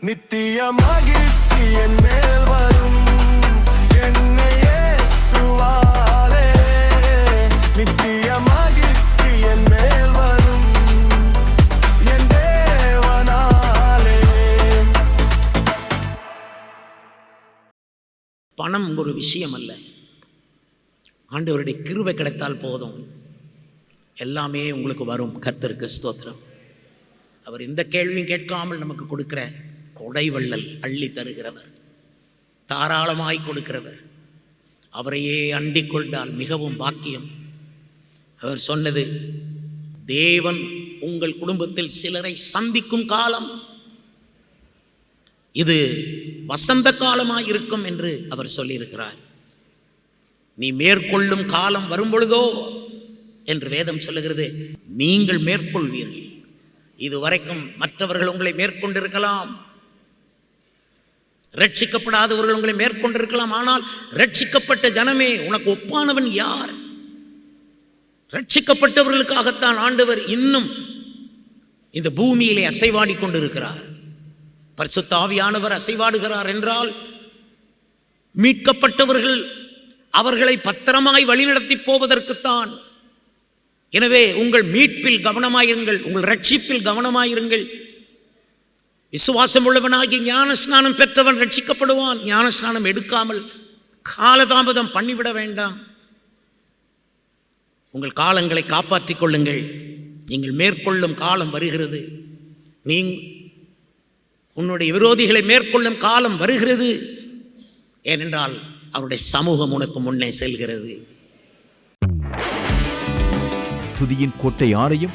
நித்திய மகிழ்ச்சி என் மேல் வரும். என்னை இயேசுவாலே நித்திய மகிழ்ச்சி என் மேல் வரும். என் தேவனாலே. பணம் ஒரு விஷயம் அல்ல ஆண்டவருடைய கிருபை கிடைத்தால் போதும். எல்லாமே உங்களுக்கு வரும். கர்த்தருக்கு ஸ்தோத்திரம். அவர் எந்த கேள்வியும் கேட்காமல் நமக்கு கொடுக்குற கொடைவள்ளல் அள்ளி தருகிறவர். தாராளமாய் கொடுக்கிறவர். அவரையே அண்டிக் கொண்டால் மிகவும் பாக்கியம். அவர் சொன்னது தேவன் உங்கள் குடும்பத்தில் சிலரை சந்திக்கும் காலம். இது வசந்த காலமாக இருக்கும் என்று அவர் சொல்லியிருக்கிறார். நீ மேற்கொள்ளும் காலம் வரும் பொழுதோ என்று வேதம் சொல்லுகிறது நீங்கள் மேற்கொள்வீர்கள். இதுவரைக்கும் மற்றவர்கள் உங்களை மேற்கொண்டிருக்கலாம். ரட்சிக்கப்படாதவர்கள் உங்களை மேற்கொண்டிருக்கலாம் ஆனால் ரட்சிக்கப்பட்ட ஜனமே உனக்கு ஒப்பானவன் யார்? ரட்சிக்கப்பட்டவர்களுக்காகத்தான் ஆண்டவர் இன்னும் இந்த பூமியிலே அசைவாடி கொண்டிருக்கிறார். பரிசுத்த ஆவியானவர் அசைவாடுகிறார் என்றால் மீட்கப்பட்டவர்கள் அவர்களை பத்திரமாய் வழிநடத்தி போவதற்குத்தான். எனவே உங்கள் மீட்பில் கவனமாயிருங்கள் உங்கள் ரட்சிப்பில் கவனமாயிருங்கள். விசுவாசம் உள்ளவனாகி ஞானஸ்நானம் பெற்றவன் ரட்சிக்கப்படுவான். ஞானஸ்நானம் எடுக்காமல் காலதாமதம் பண்ணிவிட வேண்டாம். உங்கள் காலங்களை காப்பாற்றிக் கொள்ளுங்கள். நீங்கள் மேற்கொள்ளும் காலம் வருகிறது. நீ உன்னுடைய விரோதிகளை மேற்கொள்ளும் காலம் வருகிறது. ஏனென்றால் அவருடைய சமூகம் உனக்கு முன்னே செல்கிறது. புதியின் கோட்டை ஆலயம்